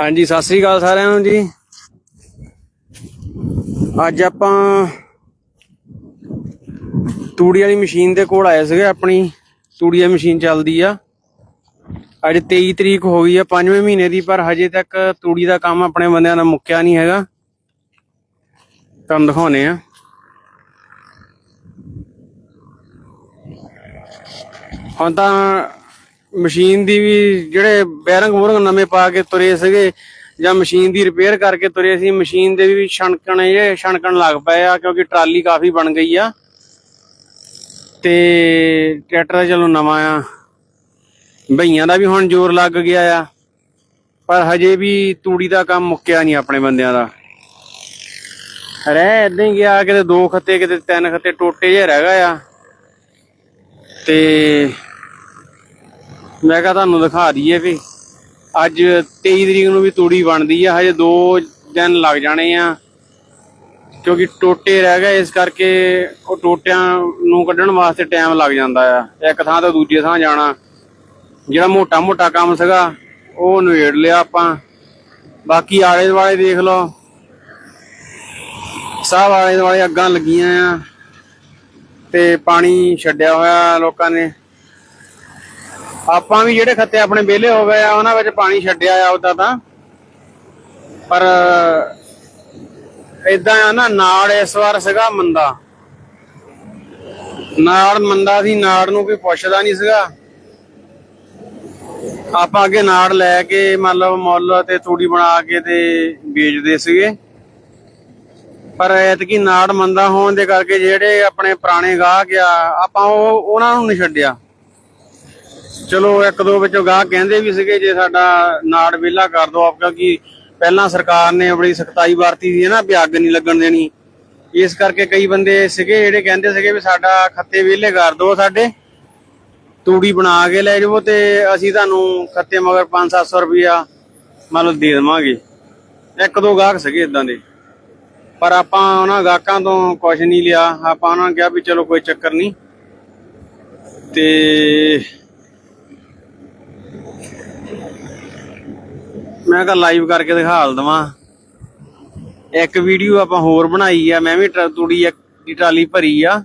ਹਾਂਜੀ, ਸਤਿ ਸ੍ਰੀ ਅਕਾਲ ਸਾਰਿਆਂ ਨੂੰ ਜੀ। ਅੱਜ ਆਪਾਂ ਤੂੜੀ ਵਾਲੀ ਮਸ਼ੀਨ ਦੇ ਕੋਲ ਆਏ ਸੀਗੇ ਆਪਣੀ। ਤੂੜੀ ਵਾਲੀ ਮਸ਼ੀਨ ਚੱਲਦੀ ਆ। ਅੱਜ 23 ਤਰੀਕ ਹੋ ਗਈ ਆ 5ਵੇਂ ਮਹੀਨੇ ਦੀ, ਪਰ ਹਜੇ ਤੱਕ ਤੂੜੀ ਦਾ ਕੰਮ ਆਪਣੇ ਬੰਦਿਆਂ ਦਾ ਮੁੱਕਿਆ ਨਹੀਂ ਹੈਗਾ। ਤੁਹਾਨੂੰ ਦਿਖਾਉਨੇ ਆ। ਹੁਣ ਤਾਂ ਮਸ਼ੀਨ ਦੀ ਵੀ ਜਿਹੜੇ ਬੈਰਿੰਗ ਬੂਰਿੰਗ ਨਵੇਂ ਪਾ ਕੇ ਤੁਰੇ ਸੀਗੇ ਜਾਂ ਮਸ਼ੀਨ ਦੀ ਰਿਪੇਅਰ ਕਰਕੇ ਤੁਰੇ ਸੀ, ਮਸ਼ੀਨ ਦੇ ਵੀ ਛਣਕਣ ਇਹ ਛਣਕਣ ਲੱਗ ਪਏ ਆ ਕਿਉਂਕਿ ਟਰਾਲੀ ਕਾਫੀ ਬਣ ਗਈ ਆ। ਤੇ ਟਰੈਕਟਰ ਚਲੋ ਨਵਾਂ ਆ। ਭਈਆਂ ਦਾ ਵੀ ਹੁਣ ਜ਼ੋਰ ਲੱਗ ਗਿਆ ਆ, ਪਰ ਹਜੇ ਵੀ ਤੂੜੀ ਦਾ ਕੰਮ ਮੁੱਕਿਆ ਨਹੀਂ ਆਪਣੇ ਬੰਦਿਆਂ ਦਾ। ਰਹਿ ਏਦਾਂ ਹੀ ਗਿਆ, ਕਿਤੇ ਦੋ ਖੱਤੇ, ਕਿਤੇ ਤਿੰਨ ਖੱਤੇ ਟੋਟੇ ਜਿਹੇ ਰਹਿ ਗਏ ਆ। ਤੇ ਮੈਂ ਕਿਹਾ ਤੁਹਾਨੂੰ ਦਿਖਾ ਦਈਏ ਵੀ ਅੱਜ 23 ਤਰੀਕ ਨੂੰ ਵੀ ਤੂੜੀ ਬਣਦੀ ਆ, ਹਜੇ 2 ਦਿਨ ਲੱਗ ਜਾਣੇ ਆ। ਕਿਉਂਕਿ ਟੋਟੇ ਰਹਿ ਗਏ, ਇਸ ਕਰਕੇ ਉਹ ਟੋਟਿਆਂ ਨੂੰ ਕੱਢਣ ਵਾਸਤੇ ਟਾਈਮ ਲੱਗ ਜਾਂਦਾ ਆ। ਇੱਕ ਥਾਂ ਤੋਂ ਦੂਜੀ ਥਾਂ ਜਾਣਾ। ਜਿਹੜਾ ਮੋਟਾ ਮੋਟਾ ਕੰਮ ਸੀਗਾ, ਉਹ ਨਵੇੜ ਲਿਆ ਆਪਾਂ। ਬਾਕੀ ਆਲੇ ਦੁਆਲੇ ਦੇਖ ਲਓ। ਸਭ ਆਲੇ ਦੁਆਲੇ ਅੱਗਾਂ ਲੱਗੀਆਂ ਆ। ਤੇ ਪਾਣੀ ਛੱਡਿਆ ਹੋਇਆ ਲੋਕਾਂ ਨੇ। ਆਪਾਂ ਵੀ ਜਿਹੜੇ ਖੱਤੇ ਆਪਣੇ ਵਿਹਲੇ ਹੋ ਗਏ ਆ, ਉਹਨਾਂ ਵਿੱਚ ਪਾਣੀ ਛੱਡਿਆ ਆ ਉਹਦਾ ਤਾਂ। ਪਰ ਇਦਾਂ ਆ ਨਾ, ਨਾੜ ਇਸ ਵਾਰ ਸੀਗਾ ਮੰਦਾ। ਨਾੜ ਮੰਦਾ ਸੀ, ਨਾੜ ਨੂੰ ਕੋਈ ਪੁੱਛਦਾ ਨਹੀਂ ਸੀਗਾ। ਆਪਾਂ ਅੱਗੇ ਨਾੜ ਲੈ ਕੇ, ਮਤਲਬ ਮੁੱਲ ਤੇ ਤੂੜੀ ਬਣਾ ਕੇ ਤੇ ਵੇਚਦੇ ਸੀਗੇ। ਪਰ ਐਤਕੀ ਨਾੜ ਮੰਦਾ ਹੋਣ ਦੇ ਕਰਕੇ ਜਿਹੜੇ ਆਪਣੇ ਪੁਰਾਣੇ ਗਾਹਕ ਆ, ਆਪਾਂ ਉਹ, ਉਹਨਾਂ ਨੂੰ ਨਹੀਂ ਛੱਡਿਆ। ਚਲੋ ਇੱਕ ਦੋ ਵਿੱਚੋਂ ਗਾਹਕ ਕਹਿੰਦੇ ਵੀ ਸੀਗੇ ਜੇ ਸਾਡਾ ਨਾੜ ਵਿਹਲਾ ਕਰ ਦਿਓ ਆਪ ਕਿਉਂਕਿ ਪਹਿਲਾਂ ਸਰਕਾਰ ਨੇ ਬੜੀ ਸਖਤਾਈ ਵਰਤੀ ਸੀ ਨਾ ਵੀ ਅੱਗ ਨਹੀਂ ਲੱਗਣ ਦੇਣੀ। ਇਸ ਕਰਕੇ ਕਈ ਬੰਦੇ ਸੀਗੇ ਜਿਹੜੇ ਕਹਿੰਦੇ ਸੀਗੇ ਵੀ ਸਾਡਾ ਖੱਤੇ ਵਿਹਲੇ ਕਰ ਦਿਓ ਸਾਡੇ। ਤੂੜੀ ਬਣਾ ਕੇ ਲੈ ਜਾਵੋ ਤੇ ਅਸੀਂ ਤੁਹਾਨੂੰ ਖੱਤੇ ਮਗਰ 5-700 ਰੁਪਇਆ ਮਤਲਬ ਦੇ ਦੇਵਾਂਗੇ। ਇੱਕ ਦੋ ਗਾਹਕ ਸੀਗੇ ਇਦਾਂ ਦੇ। ਪਰ ਆਪਾਂ ਉਹਨਾਂ ਗਾਹਕਾਂ ਤੋਂ ਕੁਝ ਨਹੀਂ ਲਿਆ। ਆਪਾਂ ਉਹਨਾਂ ਨੂੰ ਕਿਹਾ ਵੀ ਚਲੋ ਕੋਈ ਚੱਕਰ ਨਹੀਂ। ਤੇ ਮੈਂ ਕਿਹਾ ਲਾਈਵ ਕਰਕੇ ਦਿਖਾ ਦਵਾਂ। ਇੱਕ ਵੀਡੀਓ ਆਪਾਂ ਹੋਰ ਬਣਾਈ ਆ, ਮੈਂ ਵੀ ਤੂੜੀ ਦੀ ਟਰਾਲੀ ਭਰੀ ਆ।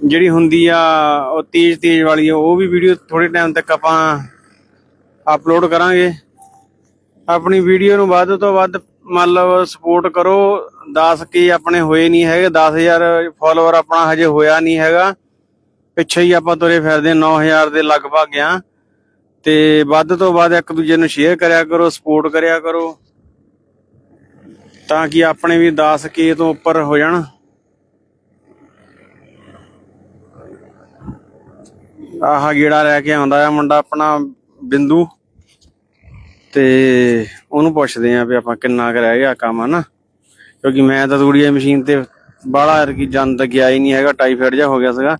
ਜਿਹੜੀ ਹੁੰਦੀ ਆ, ਉਹ ਤੇਜ਼ ਤੇਜ਼ ਵਾਲੀ ਉਹ ਵੀ ਵੀਡੀਓ ਥੋੜੇ ਟਾਈਮ ਤੱਕ ਆਪਾਂ ਅਪਲੋਡ ਕਰਾਂਗੇ। ਆਪਣੀ ਵੀਡੀਓ ਨੂੰ ਵੱਧ ਤੋਂ ਵੱਧ ਮਤਲਬ ਸਪੋਰਟ ਕਰੋ। 10 ਕੇ ਆਪਣੇ ਹੋਏ ਨਹੀਂ ਹੈਗੇ 10000 ਫਾਲੋਅਰ ਆਪਣਾ ਹਜੇ ਹੋਇਆ ਨਹੀਂ ਹੈਗਾ। ਪਿੱਛੇ ਹੀ ਆਪਾਂ ਤੁਰੇ ਫਿਰਦੇ 9000 ਦੇ ਲਗਭਗ ਆ। ਤੇ ਵੱਧ ਤੋਂ ਵੱਧ ਇੱਕ ਦੂਜੇ ਨੂੰ ਸ਼ੇਅਰ ਕਰਿਆ ਕਰੋ ਸਪੋਰਟ ਕਰਿਆ ਕਰੋ। ਤਾਂ ਕਿ ਆਪਣੇ ਵੀ 10 ਤੋਂ ਉੱਪਰ ਹੋ ਜਾਣ। ਆਹ ਗੇੜਾ ਲੈ ਕੇ ਆਉਂਦਾ ਆ ਮੁੰਡਾ ਆਪਣਾ, ਬਿੰਦੂ। ਤੇ ਉਹਨੂੰ ਪੁੱਛਦੇ ਆ ਵੀ ਆਪਾਂ ਕਿੰਨਾ ਕੁ ਰਹਿ ਗਿਆ ਕੰਮ, ਹਨਾ? ਕਿਉਂਕਿ ਮੈਂ ਤਾਂ ਤੂੜੀ ਮਸ਼ੀਨ ਤੇ ਬਾਹਲਾ ਕੀ ਜੰਦ ਗਿਆ ਹੀ ਨਹੀਂ ਹੈਗਾ, ਟਾਈਫਾਇਡ ਜਿਹਾ ਹੋ ਗਿਆ ਸੀਗਾ।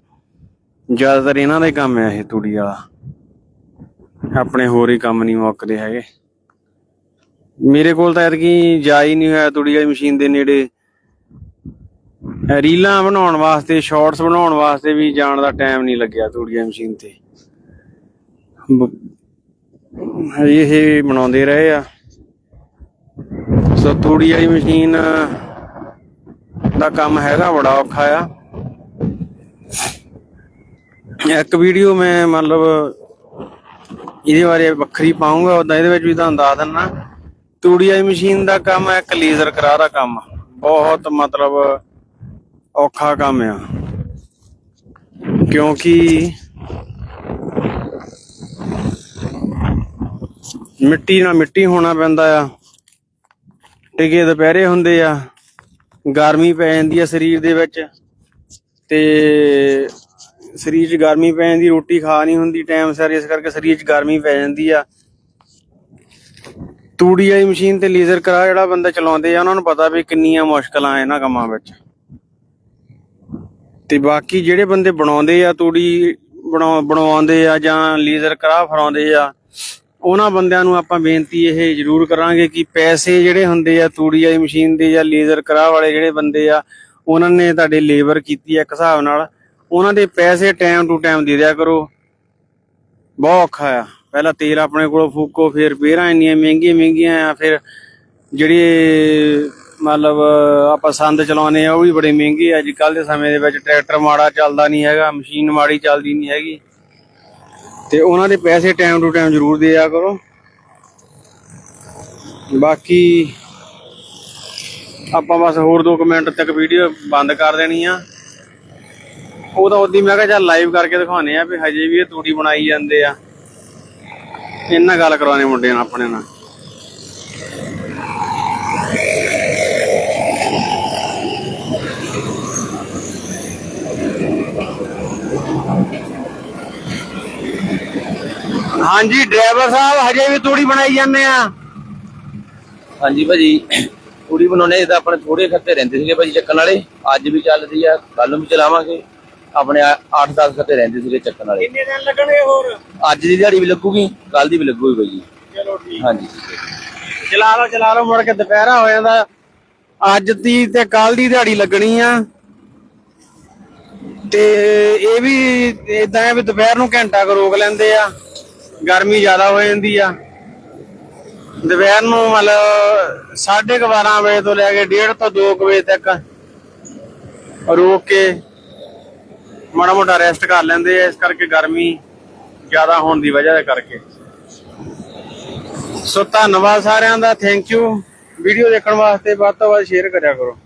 ਜ਼ਿਆਦਾਤਰ ਇਹਨਾਂ ਦਾ ਹੀ ਕੰਮ ਹੈ ਇਹ ਤੂੜੀ ਵਾਲਾ। ਆਪਣੇ ਹੋਰ ਹੀ ਕੰਮ ਨਹੀਂ ਮੁੱਕਦੇ ਹੈਗੇ। ਮੇਰੇ ਕੋਲ ਤਾਂ ਐਤਕੀ ਜਾ ਹੀ ਨਹੀਂ ਹੋਇਆ, ਤੂੜੀ ਵਾਲੀ ਮਸ਼ੀਨ ਦੇ ਨੇੜੇ। ਰੀਲਾਂ ਬਣਾਉਣ ਵਾਸਤੇ, ਸ਼ਾਰਟਸ ਬਣਾਉਣ ਵਾਸਤੇ ਵੀ ਜਾਣ ਦਾ ਟਾਈਮ ਨਹੀਂ ਲੱਗਿਆ ਤੂੜੀ ਵਾਲੀ ਮਸ਼ੀਨ ਤੇ। ਇਹ ਬਣਾਉਂਦੇ ਰਹੇ ਆ। ਸੋ ਤੂੜੀ ਵਾਲੀ ਮਸ਼ੀਨ ਦਾ ਕੰਮ ਹੈਗਾ, ਬੜਾ ਔਖਾ ਆ। ਇੱਕ ਵੀਡੀਓ ਮੈਂ ਮਤਲਬ ਇਹਦੇ ਬਾਰੇ ਵੱਖਰੀ ਪਾਉਂਗਾ ਉਦਾਂ ਇਹਦੇ ਵਿੱਚ ਵੀ ਤੁਹਾਨੂੰ ਦੱਸ ਦਿੰਨਾ। ਤੂੜੀ ਵਾਲੀ ਮਸ਼ੀਨ ਦਾ ਕੰਮ ਹੈ, ਇੱਕ ਲੇਜ਼ਰ ਕਰਾ ਦਾ ਕੰਮ। ਬਹੁਤ ਮਤਲਬ ਔਖਾ ਕੰਮ ਆ। ਕਿਉਂਕਿ ਮਿੱਟੀ ਨਾਲ ਮਿੱਟੀ ਹੋਣਾ ਪੈਂਦਾ ਆ। ਟਿਕੇ ਦੁਪਹਿਰੇ ਹੁੰਦੇ ਆ, ਗਰਮੀ ਪੈ ਜਾਂਦੀ ਆ ਸਰੀਰ ਦੇ ਵਿੱਚ। ਤੇ ਸਰੀਰ 'ਚ ਗਰਮੀ ਪੈ ਜਾਂਦੀ, ਰੋਟੀ ਖਾ ਨਹੀਂ ਹੁੰਦੀ ਟਾਈਮ ਸਿਰ, ਇਸ ਕਰਕੇ ਸਰੀਰ 'ਚ ਗਰਮੀ ਪੈ ਜਾਂਦੀ ਆ। ਤੂੜੀ ਵਾਲੀ ਮਸ਼ੀਨ ਤੇ ਲੇਜ਼ਰ ਕਰਾ ਜਿਹੜਾ ਬੰਦਾ ਚਲਾਉਂਦੇ ਆ, ਉਹਨਾਂ ਨੂੰ ਪਤਾ ਵੀ ਕਿੰਨੀਆਂ ਮੁਸ਼ਕਲਾਂ ਇਹਨਾਂ ਕੰਮਾਂ ਵਿੱਚ। ਤੇ ਬਾਕੀ ਜਿਹੜੇ ਬੰਦੇ ਬਣਾਉਂਦੇ ਆ, ਤੂੜੀ ਬਣਾ- ਬਣਵਾਉਂਦੇ ਆ ਜਾਂ ਲੇਜ਼ਰ ਕਰਾ ਫਰਾਉਂਦੇ ਆ, ਉਹਨਾਂ ਬੰਦਿਆਂ ਨੂੰ ਆਪਾਂ ਬੇਨਤੀ ਇਹ ਜ਼ਰੂਰ ਕਰਾਂਗੇ ਕਿ ਪੈਸੇ ਜਿਹੜੇ ਹੁੰਦੇ ਆ ਤੂੜੀ ਵਾਲੀ ਮਸ਼ੀਨ ਦੇ ਜਾਂ ਲੇਜ਼ਰ ਕਰਾ ਵਾਲੇ ਜਿਹੜੇ ਬੰਦੇ ਆ, ਉਹਨਾਂ ਨੇ ਤੁਹਾਡੇ ਲੇਬਰ ਕੀਤੀ ਆ ਇੱਕ ਹਿਸਾਬ ਨਾਲ। ਉਹਨਾਂ ਦੇ ਪੈਸੇ ਟਾਈਮ ਟੂ ਟਾਈਮ ਦੇ ਦਿਆ ਕਰੋ। ਬਹੁਤ ਔਖਾ ਆ। ਪਹਿਲਾਂ ਤੇਲ ਆਪਣੇ ਕੋਲੋਂ ਫੂਕੋ, ਫਿਰ ਪੇਰਾਂ ਇੰਨੀਆਂ ਮਹਿੰਗੀਆਂ ਮਹਿੰਗੀਆਂ ਆ, ਫਿਰ ਜਿਹੜੀ ਮਤਲਬ ਆਪਾਂ ਸੰਦ ਚਲਾਉਂਦੇ ਆ, ਉਹ ਵੀ ਬੜੇ ਮਹਿੰਗੇ ਆ। ਅੱਜ ਕੱਲ ਦੇ ਸਮੇਂ ਦੇ ਵਿੱਚ ਟਰੈਕਟਰ ਮਾੜਾ ਚੱਲਦਾ ਨਹੀਂ ਹੈਗਾ, ਮਸ਼ੀਨ ਮਾੜੀ ਚੱਲਦੀ ਨਹੀਂ ਹੈਗੀ। ਤੇ ਉਹਨਾਂ ਦੇ ਪੈਸੇ ਟਾਈਮ ਟੂ ਟਾਈਮ ਜ਼ਰੂਰ ਦਿਆ ਕਰੋ। ਬਾਕੀ ਆਪਾਂ ਬਸ ਹੋਰ 2 ਮਿੰਟ ਤੱਕ ਵੀਡੀਓ ਬੰਦ ਕਰ ਦੇਣੀ ਆ। ਉਹ ਤਾਂ ਉਦੀ ਮੈਂ ਕਿਹਾ ਚੱਲ ਲਾਈਵ ਕਰਕੇ ਦਿਖਾਉਣੇ ਆ ਵੀ ਹਜੇ ਵੀ ਇਹ ਤੂੜੀ ਬਣਾਈ ਜਾਂਦੇ ਆ। ਇਹਨਾਂ ਗੱਲ ਕਰਾਉਣੇ ਮੁੰਡੇ ਨਾਲ ਆਪਣੇ ਨਾਲ। ਹਾਂਜੀ ਡਰਾਈਵਰ ਸਾਹਿਬ, ਹਜੇ ਵੀ ਤੂੜੀ ਬਣਾਈ ਜਾਂਦੇ ਆ। ਹਾਂਜੀ ਭਾਜੀ, ਤੂੜੀ ਬਣਾਉਣੇ ਤਾਂ ਆਪਣੇ ਥੋੜੇ ਖੱਤੇ ਰਹਿੰਦੇ ਸੀਗੇ ਭਾਜੀ ਚੱਕਣ ਵਾਲੇ। ਅੱਜ ਵੀ ਚੱਲ ਚੱਲਦੀ ਆ ਕੱਲ ਨੂੰ ਵੀ ਚਲਾਵਾਂਗੇ। ਆਪਣੇ 8-10 ਖੱਤੇ ਰਹਿੰਦੇ ਸੀਗੇ ਚੱਕਣ ਵਾਲੇ। ਕਿੰਨੇ ਦਿਨ ਲੱਗਣਗੇ ਹੋਰ? ਅੱਜ ਦੀ ਦਿਹਾੜੀ ਵੀ ਲੱਗੂਗੀ ਕੱਲ ਦੀ ਵੀ ਲੱਗੂਗੀ ਭਾਜੀ ਚਲੋ ਠੀਕ। ਹਾਂਜੀ। ਚਲਾ ਲਓ ਚਲਾ ਲਓ ਮੁੜ ਕੇ ਦੁਪਹਿਰਾ ਹੋ ਜਾਂਦਾ। ਅੱਜ ਦੀ ਤੇ ਕੱਲ ਦੀ ਦਿਹਾੜੀ ਲੱਗਣੀ ਆ। ਤੇ ਇਹ ਵੀ ਇਦਾਂ ਹੈ ਵੀ ਦੁਪਹਿਰ ਨੂੰ ਘੰਟਾ ਕੁ ਰੋਕ ਲੈਂਦੇ ਆ। ਗਰਮੀ ਜ਼ਿਆਦਾ ਹੋ ਜਾਂਦੀ ਆ। ਦੁਪਹਿਰ ਨੂੰ ਮਤਲਬ 12:30 ਵਜੇ ਤੋਂ ਲੈ ਕੇ 1:30 ਤੋਂ 2 ਵਜੇ ਤੱਕ ਰੋਕ ਕੇ ਮਾੜਾ ਮੋਟਾ ਰੈਸਟ ਕਰ ਲੈਂਦੇ ਆ, ਇਸ ਕਰਕੇ ਗਰਮੀ ਜ਼ਿਆਦਾ ਹੋਣ ਦੀ ਵਜ੍ਹਾ ਕਰਕੇ। ਸੋ ਧੰਨਵਾਦ ਸਾਰਿਆਂ ਦਾ ਥੈਂਕ ਯੂ ਵੀਡੀਓ ਦੇਖਣ ਵਾਸਤੇ ਵੱਧ ਤੋਂ ਵੱਧ ਸ਼ੇਅਰ ਕਰਿਆ ਕਰੋ।